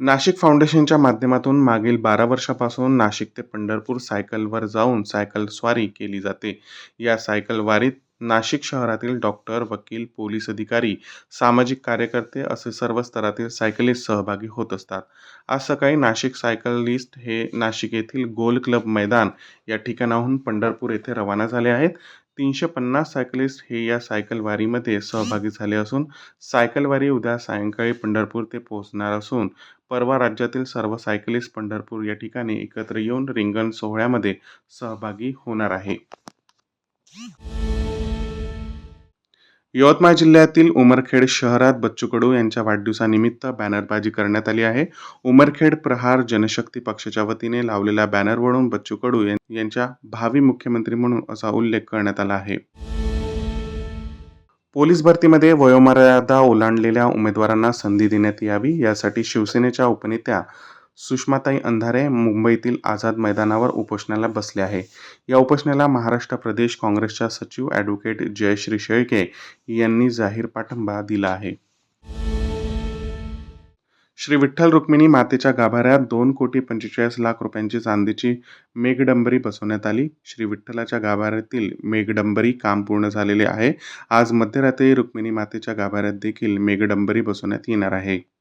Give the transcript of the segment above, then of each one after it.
नाशिक फाउंडेशनच्या माध्यमातून मागील बारा वर्षापासून नाशिक ते पंढरपूर सायकलवर जाऊन सायकल स्वारी केली जाते. या सायकल वारीत नाशिक शहरातील डॉक्टर वकील पोलीस अधिकारी सामाजिक कार्यकर्ते असे सर्व स्तरातील सायकलिस्ट सहभागी होत असतात. आज सकाळी नाशिक सायकलिस्ट हे नाशिक येथील गोल क्लब मैदान या ठिकाणाहून पंढरपूर येथे रवाना झाले आहेत. तीनशे पन्नास सायकलिस्ट हे या सायकल वारीमध्ये सहभागी झाले असून सायकल वारी उद्या सायंकाळी पंढरपूर ते पोहोचणार असून परवा राज्यातील सर्व सायकलिस्ट पंढरपूर या ठिकाणी एकत्र येऊन रिंगण सोहळ्यामध्ये सहभागी होणार आहे. यवतमाळ जिल्ह्यातील उमरखेड शहरात बच्चू कडू यांच्या वाढदिवसानिमित्त बॅनरबाजी करण्यात आली आहे. उमरखेड प्रहार जनशक्ती पक्षाच्या वतीने लावलेल्या बॅनरवरून बच्चू कडू यांच्या भावी मुख्यमंत्री म्हणून असा उल्लेख करण्यात आला आहे. पोलीस भरतीमध्ये वयोमर्यादा ओलांडलेल्या उमेदवारांना संधी देण्यात यावी यासाठी शिवसेनेच्या उपनेत्या सुषमाताई अंधारे मुंबईतील आझाद मैदानावर उपोषणाला बसले आहे. या उपोषणाला महाराष्ट्र प्रदेश काँग्रेसच्या सचिव ॲडव्होकेट जयश्री शेळके यांनी जाहीर पाठिंबा दिला आहे. श्री विठ्ठल रुक्मिणी मातेच्या गाभाऱ्यात दोन कोटी पंचेचाळीस लाख रुपयांची चांदीची मेघडंबरी बसवण्यात आली. श्री विठ्ठलाच्या गाभाऱ्यातील मेघडंबरी काम पूर्ण झालेले आहे. आज मध्यरात्री रुक्मिणी मातेच्या गाभाऱ्यात देखील मेघडंबरी बसवण्यात येणार आहे.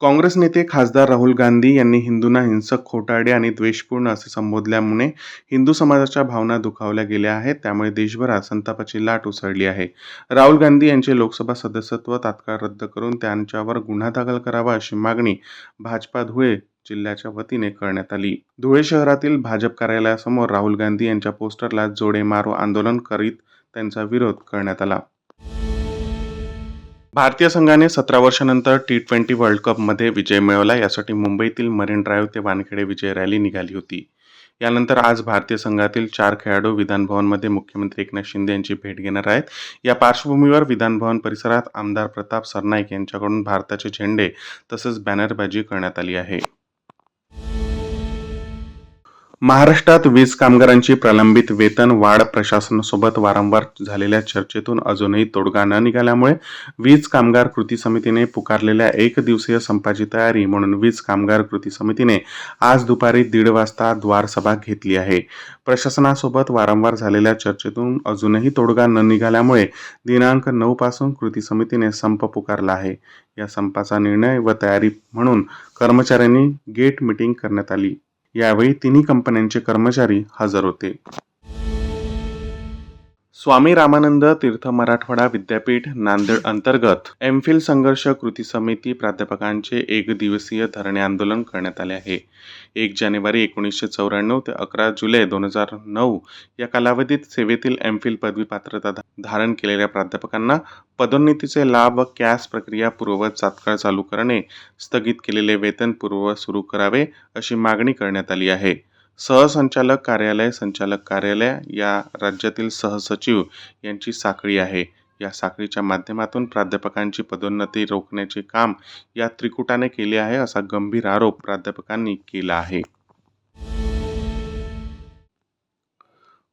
काँग्रेस नेते खासदार राहुल गांधी यांनी हिंदूंना हिंसक खोटारडे आणि द्वेषपूर्ण असे संबोधल्यामुळे हिंदू समाजाच्या भावना दुखावल्या गेल्या आहेत. त्यामुळे देशभरात संतापाची लाट उसळली आहे. राहुल गांधी यांचे लोकसभा सदस्यत्व तात्काळ रद्द करून त्यांच्यावर गुन्हा दाखल करावा अशी मागणी भाजपा धुळे जिल्ह्याच्या वतीने करण्यात आली. धुळे शहरातील भाजप कार्यालयासमोर राहुल गांधी यांच्या पोस्टरला जोडे मारो आंदोलन करीत त्यांचा विरोध करण्यात आला. भारतीय संघाने सतरा वर्षानंतर टी ट्वेंटी वर्ल्ड कपमध्ये विजय मिळवला. यासाठी मुंबईतील मरीन ड्राईव्ह ते वानखेडे विजय रॅली निघाली होती. यानंतर आज भारतीय संघातील चार खेळाडू विधानभवनमध्ये मुख्यमंत्री एकनाथ शिंदे यांची भेट घेणार आहेत. या पार्श्वभूमीवर विधानभवन परिसरात आमदार प्रताप सरनाईक यांच्याकडून भारताचे झेंडे तसेच बॅनरबाजी करण्यात आली आहे. महाराष्ट्रात वीज कामगारांची प्रलंबित वेतन वाढ प्रशासनासोबत वारंवार झालेल्या चर्चेतून अजूनही तोडगा न निघाल्यामुळे वीज कामगार कृती समितीने पुकारलेल्या एक दिवसीय संपाची तयारी म्हणून वीज कामगार कृती समितीने आज दुपारी दीड वाजता द्वारसभा घेतली आहे. प्रशासनासोबत वारंवार झालेल्या चर्चेतून अजूनही तोडगा न निघाल्यामुळे दिनांक नऊ पासून कृती समितीने संप पुकारला आहे. या संपाचा निर्णय व तयारी म्हणून कर्मचाऱ्यांनी गेट मीटिंग करण्यात आली. यावेळी तिन्ही कंपन्यांचे कर्मचारी हजर होते. स्वामी रामानंद तीर्थ मराठवाडा विद्यापीठ नांदेड अंतर्गत एमफिल संघर्ष कृती समिती प्राध्यापकांचे एक दिवसीय धरणे आंदोलन करण्यात आले आहे. एक जानेवारी एकोणीसशे चौऱ्याण्णव ते अकरा जुलै दोन हजार नऊ या कालावधीत सेवेतील एमफिल पदवी पात्रता धारण केलेल्या प्राध्यापकांना पदोन्नतीचे लाभ व कॅस प्रक्रिया पूर्ववत तात्काळ चालू करणे स्थगित केलेले वेतन पूर्ववत सुरू करावे अशी मागणी करण्यात आली आहे. सहसंचालक कार्यालय संचालक कार्यालय या राज्यातील सहसचिव यांची साखळी आहे. या साखळीच्या माध्यमातून प्राध्यापकांची पदोन्नती रोखण्याचे काम या त्रिकुटाने केले आहे असा गंभीर आरोप प्राध्यापकांनी केला आहे.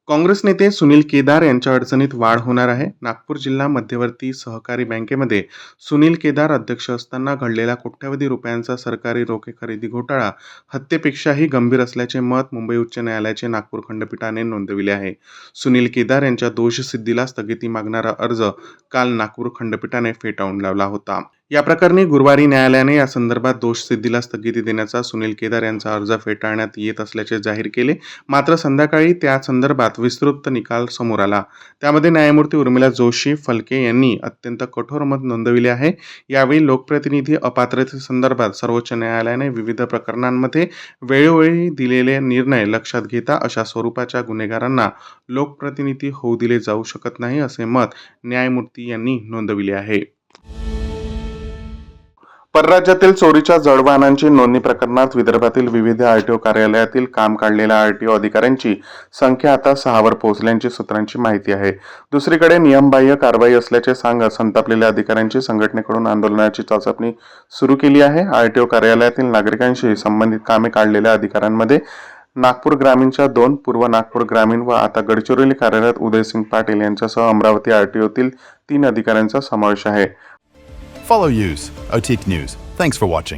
काँग्रेस नेते सुनील केदार यांच्या अडचणीत वाढ होणार आहे. नागपूर जिल्हा मध्यवर्ती सहकारी बँकेमध्ये सुनील केदार अध्यक्ष असताना घडलेला कोट्यवधी रुपयांचा सरकारी रोखे खरेदी घोटाळा हत्येपेक्षाही गंभीर असल्याचे मत मुंबई उच्च न्यायालयाचे नागपूर खंडपीठाने नोंदविले आहे. सुनील केदार यांच्या दोषसिद्धीला स्थगिती मागणारा अर्ज काल नागपूर खंडपीठाने फेटाळून लावला होता. या प्रकरणी गुरुवारी न्यायालयाने या संदर्भात दोषसिद्धीला स्थगिती देण्याचा सुनील केदार यांचा अर्ज फेटाळण्यात येत असल्याचे जाहीर केले. मात्र संध्याकाळी त्या संदर्भात विस्तृत निकाल समोर आला. त्यामध्ये न्यायमूर्ती उर्मिला जोशी फलके यांनी अत्यंत कठोर मत नोंदविले आहे. यावेळी लोकप्रतिनिधी अपात्रतेसंदर्भात सर्वोच्च न्यायालयाने विविध प्रकरणांमध्ये वेळोवेळी दिलेले निर्णय लक्षात घेता अशा स्वरूपाच्या गुन्हेगारांना लोकप्रतिनिधी होऊ दिले जाऊ शकत नाही असे मत न्यायमूर्ती यांनी नोंदविले आहे. परराज्यातील चोरीच्या जड वाहनांची नोंदणी प्रकरणात विदर्भातील विविध आरटीओ कार्यालयातील काम काढलेल्या आरटीओ अधिकाऱ्यांची संख्या आता सहावर पोहोचल्याची सूत्रांची माहिती आहे. दुसरीकडे नियमबाह्य कारवाई असल्याचे सांगत संतापलेल्या अधिकाऱ्यांची संघटनेकडून आंदोलनाची चाचपणी सुरू केली आहे. आरटीओ कार्यालयातील नागरिकांशी संबंधित कामे काढलेल्या अधिकाऱ्यांमध्ये नागपूर ग्रामीणच्या दोन पूर्व नागपूर ग्रामीण व आता गडचिरोली कार्यालयात उदयसिंग पाटील यांच्यासह अमरावती आरटीओतील तीन अधिकाऱ्यांचा समावेश आहे. Follow use, Otique News. Thanks for watching.